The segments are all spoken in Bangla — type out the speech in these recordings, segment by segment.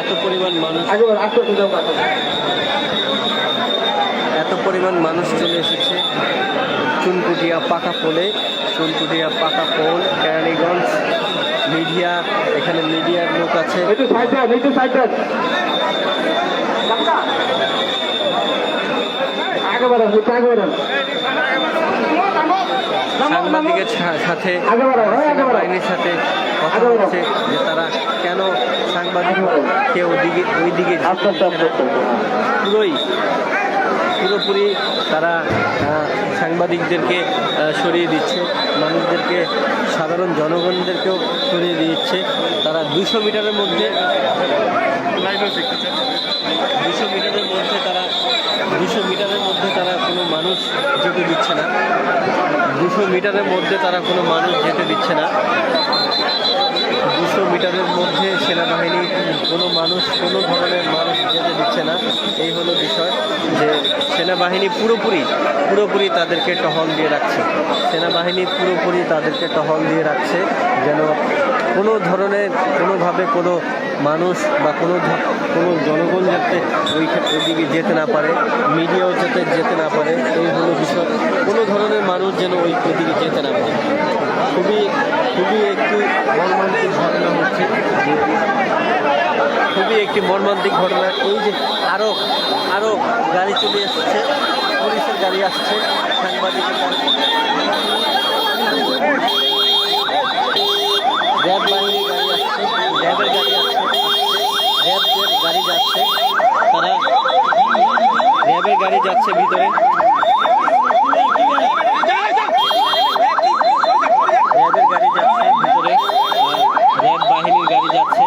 এত পরিমাণ মানুষ এত পরিমাণ মানুষ চলে এসেছে। চুনকুটিয়া পাকা পোলে চুনকুটিয়া পাকা পোল কেরানীগঞ্জ মিডিয়া এখানে মিডিয়ার লোক আছে। একটু সাইড দেন একটু সাইড আগে বাড়ান আগে বাড়ান সাংবাদিকের সা- সাথে আগে বাড়ান হ্যাঁ আগে বাড়ান বাহিনীর সাথে কথা হচ্ছে যে তারা কেন সাংবাদিক কেউ ওদিকে ওই দিকে আস্তে আস্তে আস্তে আস্তে পুরোই পুরোপুরি তারা সাংবাদিকদেরকে সরিয়ে দিচ্ছে। মানুষদেরকে সাধারণ জনগণদেরকেও সরিয়ে দিচ্ছে। তারা দুশো মিটারের মধ্যে দুশো মিটারের মধ্যে তারা দুশো মিটারের মধ্যে তারা কোনো মানুষ যেতে দিচ্ছে না। দুশো মিটারের মধ্যে তারা কোনো মানুষ যেতে দিচ্ছে না। দুশো মিটারের মধ্যে সেনাবাহিনী কোনো মানুষ, কোনো ধরনের মানুষ যেতে দিচ্ছে না। এই হলো বিষয় যে সেনাবাহিনী পুরোপুরি পুরোপুরি তাদেরকে টহল দিয়ে রাখছে। সেনাবাহিনী পুরোপুরি তাদেরকে টহল দিয়ে রাখছে যেন কোনো ধরনের, কোনোভাবে কোনো মানুষ বা কোনো কোনো জনগণ যাতে ওই ওইদিকে যেতে না পারে, মিডিয়াও যাতে যেতে না পারে, এই হলো বিষয়। কোনো ধরনের মানুষ যেন ওই ওইদিকে যেতে না পারে। খুবই খুবই একটি মর্মান্তিক ঘটনা হচ্ছে খুবই একটি মর্মান্তিক ঘটনা। এই যে আরও আরও গাড়ি চলে এসছে, পুলিশের গাড়ি আসছে সাংবাদিকের গাড়ি আসছে আসছে যাচ্ছে গাড়ি যাচ্ছে ভিতরে র্যাবের গাড়ি যাচ্ছে ভিতরে আর র্যাব বাহিনীর গাড়ি যাচ্ছে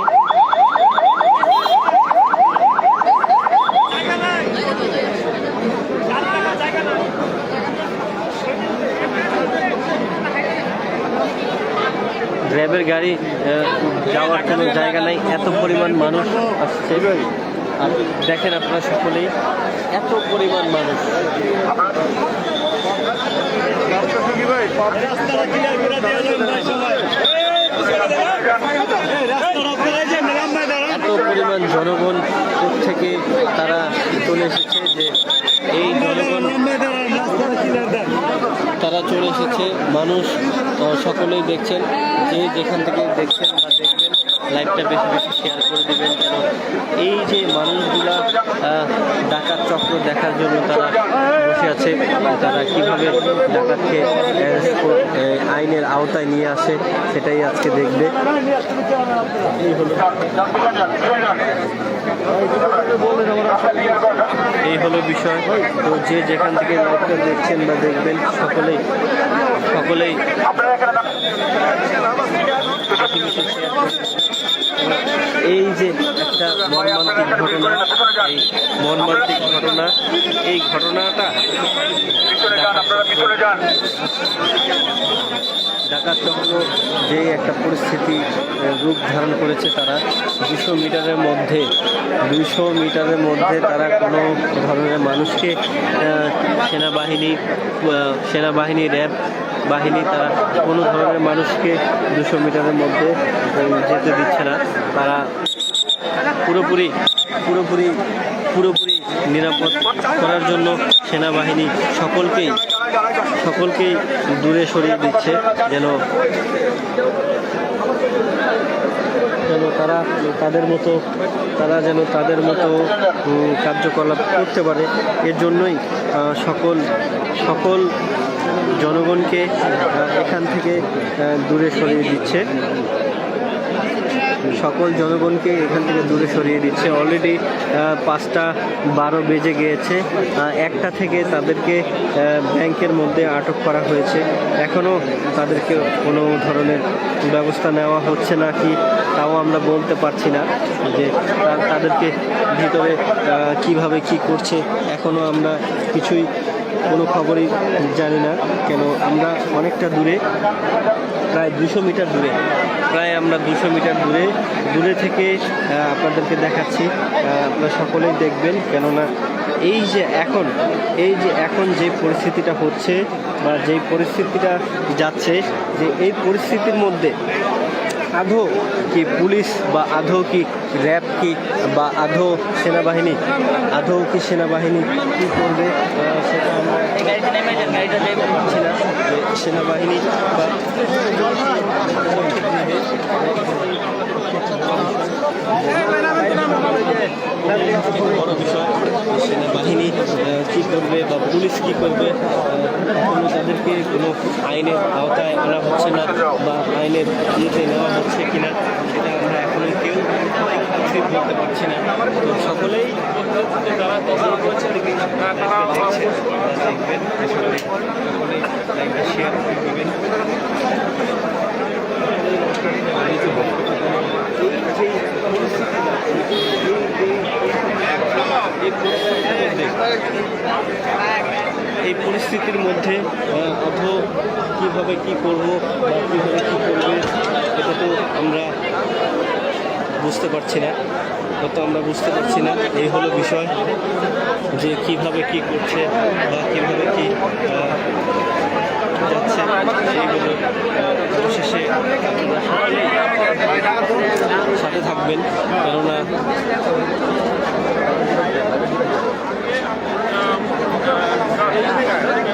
র্যাবের গাড়ি আহ, যাওয়ার কোনো জায়গা নাই এত পরিমাণ মানুষ আসছে। দেখেন আপনারা সকলেই এত পরিমাণ মানুষ। এত পরিমাণ জনগণ থেকে তারা চলে এসেছে যে এই তারা চলে এসেছে। মানুষ সকলেই দেখছেন, যে যেখান থেকে দেখছেন লাইভটা বেশি বেশি শেয়ার করে দেবেন। কেন এই যে মানুষগুলা ডাকাত চক্র দেখার জন্য তারা বসে আছে তারা কীভাবে ডাকাতকে আইনের আওতায় নিয়ে আসে সেটাই আজকে দেখবে। এই হলো বিষয়। তো যে যেখান থেকে লাইভটা দেখছেন বা দেখবেন, সকলেই সকলেই বেশি বেশি share করবেন। এই যে একটা মর্মান্তিক ঘটনা এই মর্মান্তিক ঘটনা এই ঘটনাটা ডাকাত চক্র যে একটা পরিস্থিতি রূপ ধারণ করেছে তারা দুশো মিটারের মধ্যে দুশো মিটারের মধ্যে তারা কোনো ধরনের মানুষকে সেনাবাহিনী সেনাবাহিনী র্যাব বাহিনী তারা কোনো ধরনের মানুষকে দুশো মিটারের মধ্যে যেতে দিচ্ছে না। তারা পুরোপুরি পুরোপুরি পুরোপুরি নিরাপদ করার জন্য সেনাবাহিনী সকলকেই সকলকেই দূরে সরিয়ে দিচ্ছে যেন যেন তারা তাদের মতো, তারা যেন তাদের মতো কার্যকলাপ করতে পারে। এর জন্যই সকল সকল জনগণকে এখান থেকে দূরে সরিয়ে দিচ্ছে। সকল জনগণকে এখান থেকে দূরে সরিয়ে দিচ্ছে। অলরেডি পাঁচটা বারো বেজে গিয়েছে। একটা থেকে তাদেরকে ব্যাংকের মধ্যে আটক করা হয়েছে। এখনও তাদেরকে কোনো ধরনের ব্যবস্থা নেওয়া হচ্ছে না কি, তাও আমরা বলতে পারছি না যে তাদেরকে ভিতরে কীভাবে কি করছে এখনও আমরা কিছুই কোনো খবরই জানি না। কেন আমরা অনেকটা দূরে, প্রায় দুশো মিটার দূরে প্রায় আমরা দুশো মিটার দূরে দূরে থেকে আপনাদেরকে দেখাচ্ছি। আপনারা সকলেই দেখবেন, কেননা এই যে এখন, এই যে এখন যে পরিস্থিতিটা হচ্ছে বা যেই পরিস্থিতিটা যাচ্ছে, যে এই পরিস্থিতির মধ্যে আধো কি পুলিশ বা আধো কি র্যাব কি বা আধো সেনাবাহিনী আধো কি সেনাবাহিনী কি করবে সেটা আমরা সেনাবাহিনী বা বড় বিষয় সেনাবাহিনী কি করবে বা পুলিশ কি করবে? কোনো তাদেরকে কোনো আইনের আওতায় আনা হচ্ছে না বা আইনের ইয়েতে নেওয়া হচ্ছে কিনা সেটা আমরা এখনও কেউ ঠিক পাচ্ছি না। তো সকলেই তারা শেয়ার করবেন এই পরিস্থিতির মধ্যে অধ কীভাবে কি করব বা কীভাবে কী করবে, এটা তো আমরা বুঝতে পারছি না। হয়তো আমরা বুঝতে পারছি না। এই হলো বিষয় যে কীভাবে কি করছে বা কীভাবে কি যাচ্ছে। এইগুলো অবশেষে সাথে থাকবেন। কেননা করুন না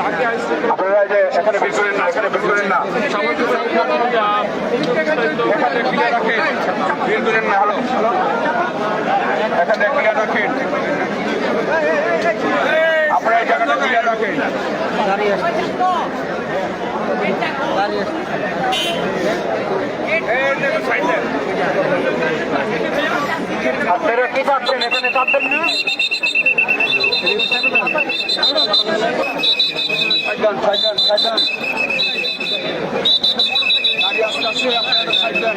এখানে আপনারা যে এখানে বের করেন না এখানে বের করেন না। বের করেন না হ্যালো। এখানে ক্লিয়ার রাখেন আপনারা এই জায়গাটা ক্লিয়ার রাখেন এই দেখুন সাইডে। আপনারা কি চাচ্ছেন এখানে চাচ্ছেন না সাইডান সাইডান সাইডান গাড়ি আস্তে আস্তে আপনারা সাইডান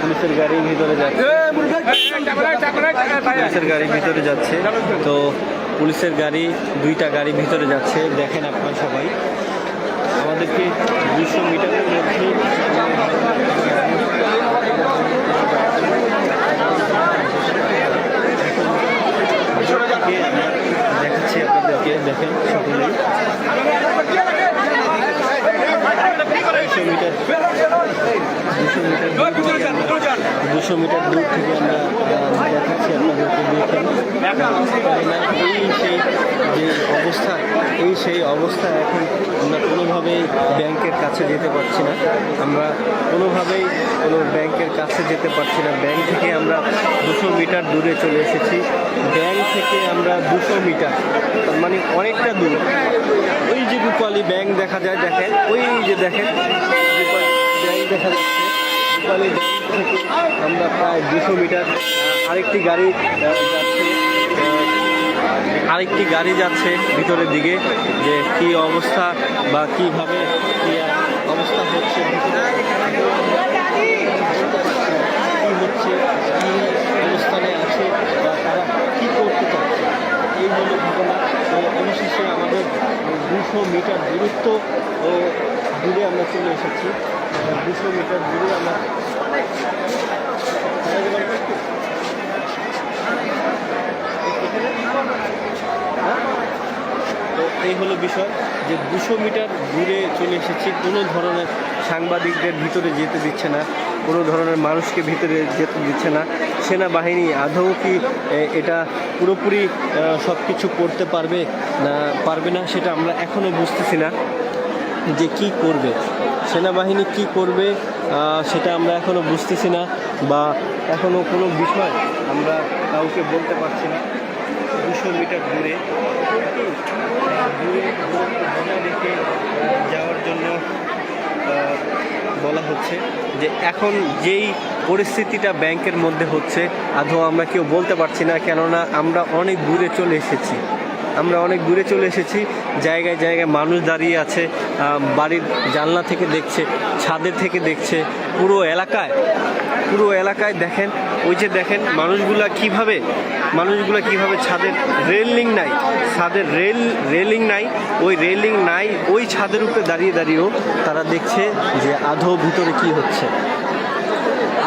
পুলিশের গাড়ি ভিতরে যাচ্ছে। পুলিশের গাড়ি ভিতরে যাচ্ছে। তো পুলিশের গাড়ি দুইটা গাড়ি ভিতরে যাচ্ছে। দেখেন আপনারা সবাই। আমাদেরকে দুশো মিটারের মধ্যে দেখাচ্ছি আপনাদেরকে। দেখেন সকলেই। দুশো মিটার। দুশো মিটার। দূর থেকে আমরা- দুশো মিটার দূর থেকে আমরা দেখাচ্ছি আপনাদেরকে দেখেন এই সেই যে অবস্থা এই সেই অবস্থা এখন আমরা কোনোভাবেই ব্যাংকের কাছে যেতে পারছি না। আমরা কোনোভাবেই কোনো ব্যাংকের কাছে যেতে পারছি না। ব্যাংক থেকে আমরা দুশো মিটার দূরে চলে এসেছি। ব্যাংক থেকে আমরা দুশো মিটার মানে অনেকটা দূর। ওই যে রূপালী ব্যাংক দেখা যায়, দেখেন, ওই যে দেখেন আমরা প্রায় দুশো মিটার, আরেকটি গাড়ি যাচ্ছে আরেকটি গাড়ি যাচ্ছে ভিতরের দিকে, যে কি অবস্থা বা কীভাবে কি অবস্থা হচ্ছে কি হচ্ছে কি অবস্থানে আছে বা তারা কি করতে চাচ্ছে এই হলো ঘটনা তো অবশেষে আমাদের দুশো মিটার দূরত্ব দূরে আমরা চলে এসেছি। দুশো মিটার দূরে আমরা তো এই হলো বিষয় যে দুশো মিটার দূরে চলে এসেছি। কোনো ধরনের সাংবাদিকদের ভিতরে যেতে দিচ্ছে না, কোনো ধরনের মানুষকে ভিতরে যেতে দিচ্ছে না। সেনাবাহিনী আদৌ কি এটা পুরোপুরি সব কিছু করতে পারবে না পারবে না সেটা আমরা এখনও বুঝতেছি না যে কি করবে। সেনাবাহিনী কি করবে সেটা আমরা এখনও বুঝতেছি না বা এখনও কোনো বিষয় আমরা কাউকে বলতে পারছি না। দুশো মিটার দূরে দূরে। হচ্ছে যে এখন যেই পরিস্থিতিটা ব্যাংকের মধ্যে হচ্ছে, আদৌ আমরা কেউ বলতে পারছি না, কেননা আমরা অনেক দূরে চলে এসেছি। আমরা অনেক দূরে চলে এসেছি, জায়গায় জায়গায় মানুষ দাঁড়িয়ে আছে বাড়ির জানলা থেকে দেখছে ছাদের থেকে দেখছে, পুরো এলাকায় পুরো এলাকায় দেখেন ওই যে দেখেন মানুষগুলা কীভাবে মানুষগুলা কীভাবে ছাদের রেলিং নাই, ছাদের রেল রেলিং নাই, ওই রেলিং নাই, ওই ছাদের উপরে দাঁড়িয়ে দাঁড়িয়েও তারা দেখছে যে আধো ভিতরে কি হচ্ছে।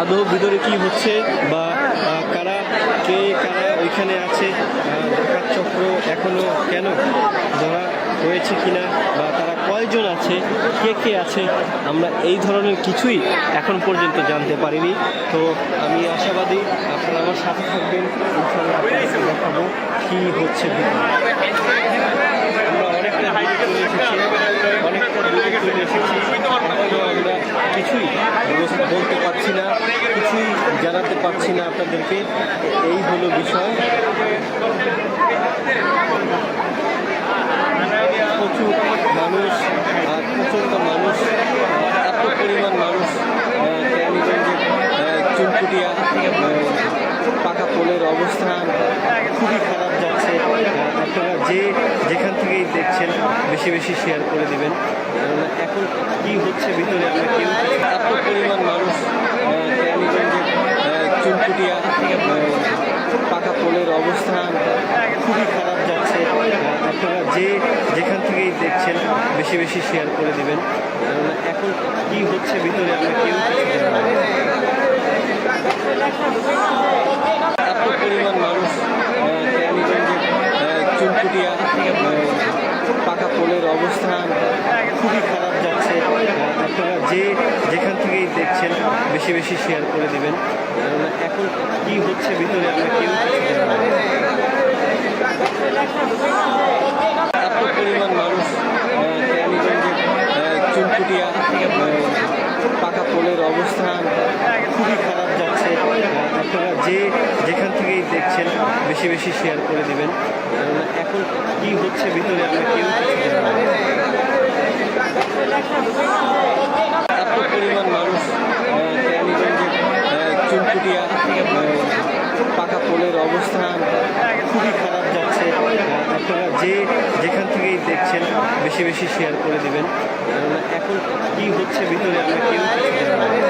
আদৌ ভিতরে কি হচ্ছে বা ওইখানে আছে ডাকাত চক্র এখনও কেন? ধরা হয়েছে কিনা বা তারা কয়জন আছে, কে কে আছে, আমরা এই ধরনের কিছুই এখন পর্যন্ত জানতে পারিনি। তো আমি আশাবাদী আপনারা আমার সাথে থাকবেন দেখাবো কি হচ্ছে ভিতরে আমরা অনেকটা দূরে চলে এসেছি অনেকটা দূরে চলে এসেছি আমরা কিছুই বলতে পারছি না কিছুই জানাতে পারছি না আপনাদেরকে এই হলো বিষয় প্রচুর মানুষ প্রচণ্ড মানুষ এত পরিমাণ মানুষ আহ, কেরানীগঞ্জের চুনকুটিয়া পাকা পোলের অবস্থান খুবই খারাপ যাচ্ছে। আপনারা যে যেখান থেকেই বেশি বেশি শেয়ার করে দিবেন। এখন কি হচ্ছে ভিতরে আমরা কেউ এত পরিমাণ মানুষ চুনকুটিয়া পাকা পোলের অবস্থান খুবই খারাপ যাচ্ছে। আপনারা যে যেখান থেকেই দেখছেন বেশি বেশি শেয়ার করে দিবেন। এখন কি হচ্ছে ভিতরে আমরা কেউ। এত পরিমাণ মানুষ আহ, চুনকুটিয়া পাকা পোলের অবস্থান খুবই খারাপ যাচ্ছে আপনারা যে যেখান থেকেই দেখছেন, বেশি বেশি শেয়ার করে দেবেন এখন কি হচ্ছে ভিতরে, আমরা কেউ। এত পরিমাণ মানুষ চুনকুটিয়া পাকা পোলের অবস্থান খুবই খারাপ যাচ্ছে। আপনারা যে যেখান থেকেই দেখছেন, বেশি বেশি শেয়ার করে দিবেন। এখন কি হচ্ছে ভিতরে, আমরা কেউ। এত পরিমাণ মানুষ চুনকুটিয়া পাকা পোলের অবস্থান খুবই খারাপ যাচ্ছে। আপনারা যে যেখান থেকেই দেখছেন, বেশি বেশি শেয়ার করে দিবেন। এখন কি হচ্ছে ভিতরে? আমরা কেউ